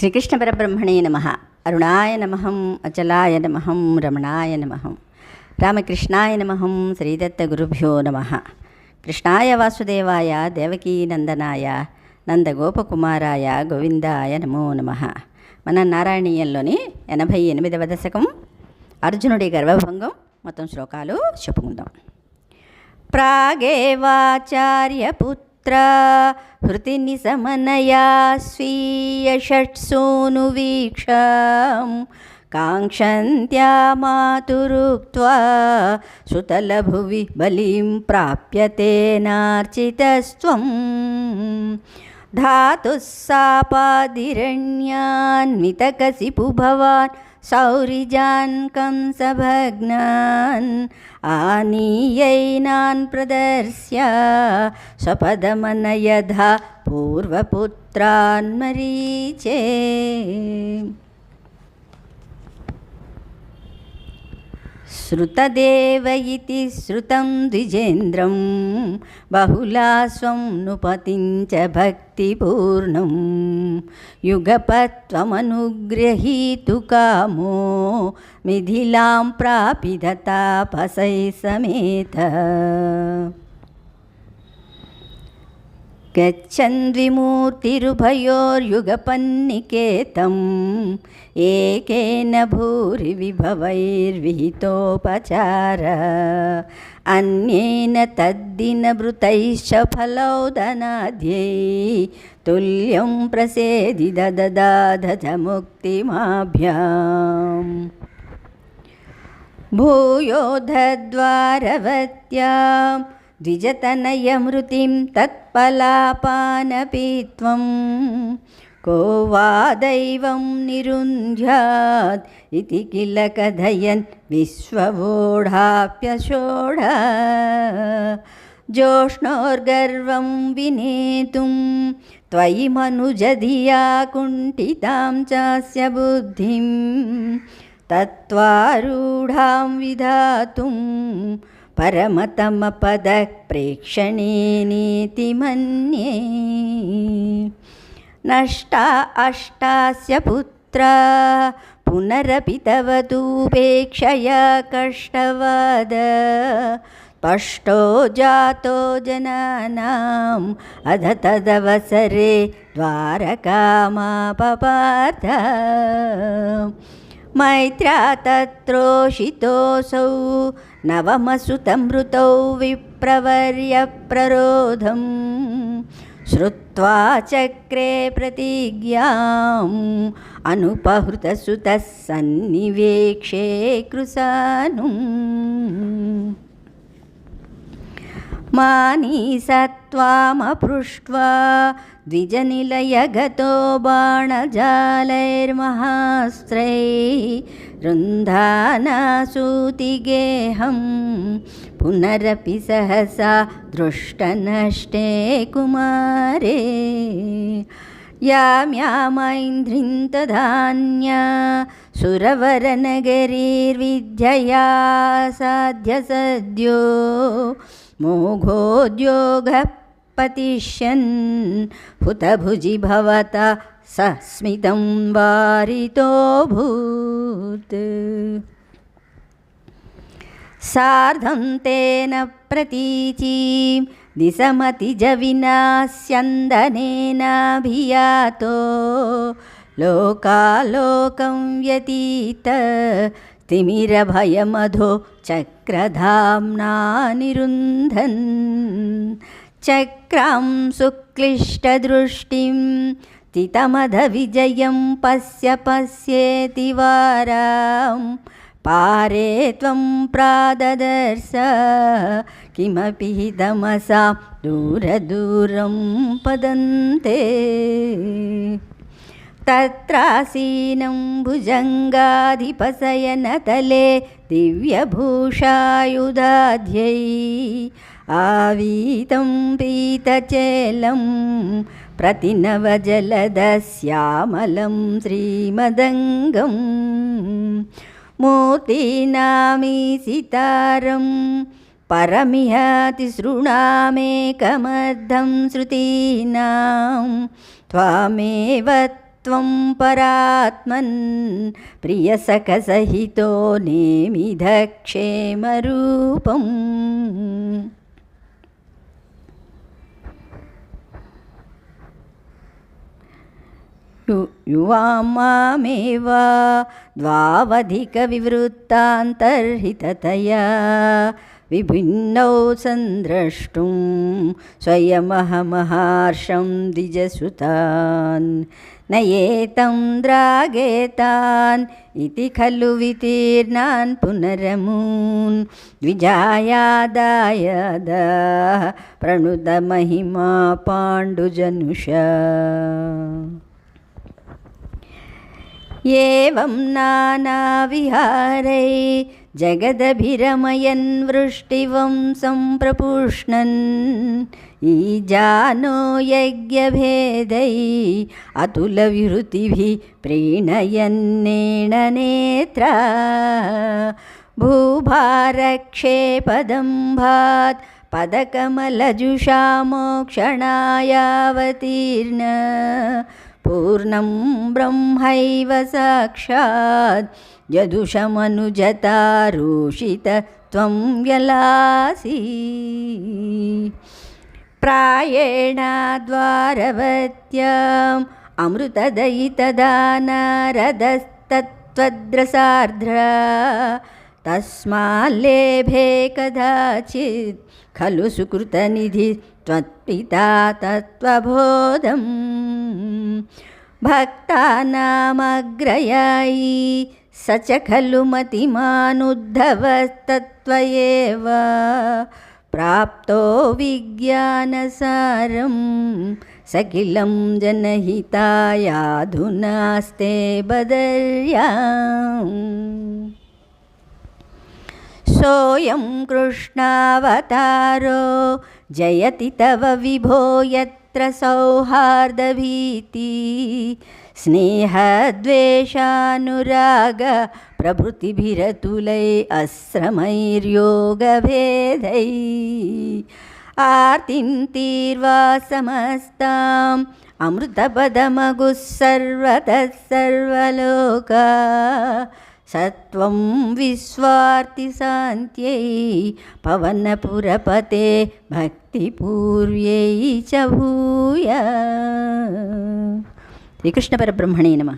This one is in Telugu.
శ్రీకృష్ణ పరబ్రహ్మణే నమ. అరుణాయ నమహం అచలాయ నమహం రమణాయ నమహం రామకృష్ణాయ నమహం శ్రీదత్త గురుభ్యో నమ. కృష్ణాయ వాసుదేవాయ దేవకీ నందనాయ నందగోపకుమారాయ గోవిందాయ నమో నమ. మన నారాయణీయంలోని ఎనభై ఎనిమిదవ దశకం అర్జునుడి గర్వభంగం మొత్తం శ్లోకాలు చెప్పుకుందాం. ప్రాగేవాచార్యపుత్ర तत्र हृतिनिसमनया स्वीयषट्सूनुवीक्षां काङ्क्षन्त्या मातुरुक्त्वा सुतलभुवि बलिं प्राप्यते नार्चितस्त्वम् धातुः सापादिरण्यान्वितकसिपुभवान् सौरिजान् कंसभग्नान् आनीयैनान् प्रदर्श्य स्वपदमनयधा पूर्वपुत्रान् मरीचे श्रुतदेव इति श्रुतं द्विजेन्द्रं बहुलास्वं नुपतिं च भक्तिपूर्णं युगपत्वमनुगृहीतु कामो मिथिलां प्रापिदतापसै समेत गच्छन्त्रिमूर्तिरुभयोर्युगपन्निकेतम् एकेन भूरि विभवैर्विहितोपचार अन्येन तद्दिनभृतैश्च फलौदनाद्यै तुल्यं प्रसेदिदददाध च मुक्तिमाभ्याम् भूयोधद्वारवत्याम् द्विजतनयमृतिं तत्पलापानपि त्वं। को वा दैवं निरुन्ध्यात् इति किल कथयन् विश्ववोढाप्यषोढ जोष्णोर्गर्वं विनेतुं त्वयि मनुजधिया कुण्ठितां चास्य बुद्धिं। तत्त्वारूढां विधातुं परमतमपदः प्रेक्षणेनेति मन्ये नष्टा अष्टास्य पुत्रा पुनरपि तव तूपेक्षया कष्टवाद स्पष्टो जातो जनानाम् अध तदवसरे द्वारकामापपात मैत्र्या तत्रोषितोऽसौ नवमसुतमृतौ विप्रवर्यप्ररोधम् श्रुत्वा चक्रे प्रतिज्ञाम् अनुपहृतसुतः सन्निवेक्षे कृसानुम् मानीसत्वामपृष्ट्वा द्विजनिलयगतो बाणजालैर्महास्त्रै रुन्धानासूतिगेहं पुनरपि सहसा दृष्टनष्टे कुमारे। याम्यामैन्द्रिं तधान्या सुरवरनगरीर्विद्यया साध्यसद्यो मोघोद्योगः पतिष्यन् हुतभुजि भवता सस्मितं वारितोऽभूत्। सार्धं तेन प्रतीचीं दिशमतिजविनास्यन्दनेनाभियातो लोकालोकं व्यतीत तिमिरभयमधो चक्रधाम्ना निरुन्धन् चक्रां सुक्लिष्टदृष्टिं तितमधविजयं पश्य पश्येति वारां पारे त्वं प्राददर्श किमपि हि तमसा दूरदूरं पदन्ते तत्रासीनं भुजङ्गाधिपशयनतले दिव्यभूषायुधाध्यै आवीतं पीतचेलं प्रतिनवजलदश्यामलं श्रीमदङ्गम् मूर्तीनामीसितारं परमिहातिसृणामेकमर्धं श्रुतीनां त्वामेव त्वं परात्मन् प्रियसखसहितो नेमिधक्षेमरूपम् यु युवां मामेव द्वावधिकविवृत्तान्तर्हिततया विभिन्नौ सन्द्रष्टुं स्वयमहमहार्षं द्विजसुतान्। न एतं द्रागेतान् इति खलु वितीर्णान् पुनरमून्। द्विजायादायदाः प्रणुदमहिमा पाण्डुजनुषा। एवं नानाविहारै जगदभिरमयन् वृष्टिवं सम्प्रपुष्णन् ईजानो यज्ञभेदै अतुलविहृतिभिः प्रीणयन्नेण नेत्रा। भूभारक्षेपदम्भात् पदकमलजुषा పూర్ణం బ్రహ్మైవ సాక్షాత్ యదుషమనుజతారుషిత త్వం యలాసి ప్రాయేణ ద్వారవత్యాం అమృతదయితదా నారదస్తత్వద్రసార్ధ్ర తస్మాల్లేభే కదాచిత్ ఖలు సుకృతనిధి త్వత్పితా తత్వబోధం भक्तानामग्रयायी स च खलु मतिमानुद्धवस्तत्त्व एव प्राप्तो विज्ञानसारं सकिलं जनहितायाधुनास्ते बदर्याम् सोऽयं कृष्णावतारो जयति तव विभो यत्र सौहार्दभीति स्नेहद्वेषानुराग प्रभृतिभिरतुलै अस्रमैर्योगभेदै आर्तिं तीर्वा समस्ताम् अमृतपदमगुः सर्वतः सर्वलोका సత్వం విశ్వార్తి శాంత్యై పవనపురపతే భక్తిపూర్వ్యై చ భూయ. శ్రీకృష్ణ పరబ్రహ్మణే నమ.